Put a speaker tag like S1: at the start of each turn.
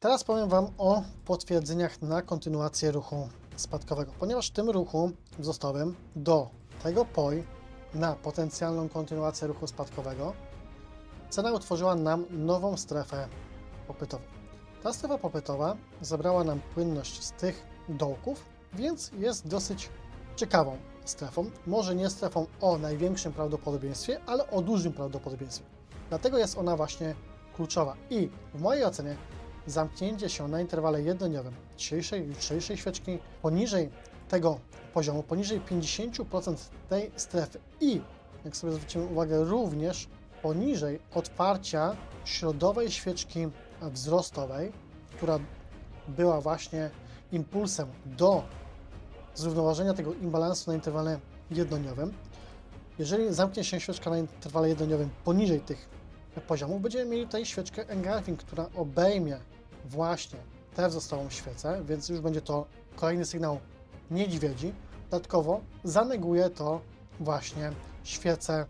S1: Teraz powiem Wam o potwierdzeniach na kontynuację ruchu spadkowego, ponieważ w tym ruchu wzrostowym do tego POI na potencjalną kontynuację ruchu spadkowego cena utworzyła nam nową strefę popytową. Ta strefa popytowa zabrała nam płynność z tych dołków, więc jest dosyć ciekawą strefą. Może nie strefą o największym prawdopodobieństwie, ale o dużym prawdopodobieństwie. Dlatego jest ona właśnie kluczowa. I w mojej ocenie zamknięcie się na interwale jednodniowym dzisiejszej, jutrzejszej świeczki poniżej tego poziomu, poniżej 50% tej strefy i, jak sobie zwrócimy uwagę, również poniżej otwarcia środowej świeczki wzrostowej, która była właśnie impulsem do zrównoważenia tego imbalansu na interwale jednodniowym. Jeżeli zamknie się świeczka na interwale jednodniowym poniżej tych poziomów, będziemy mieli tutaj świeczkę engulfing, która obejmie właśnie tę wzrostową świecę, więc już będzie to kolejny sygnał niedźwiedzi. Dodatkowo zaneguje to właśnie świecę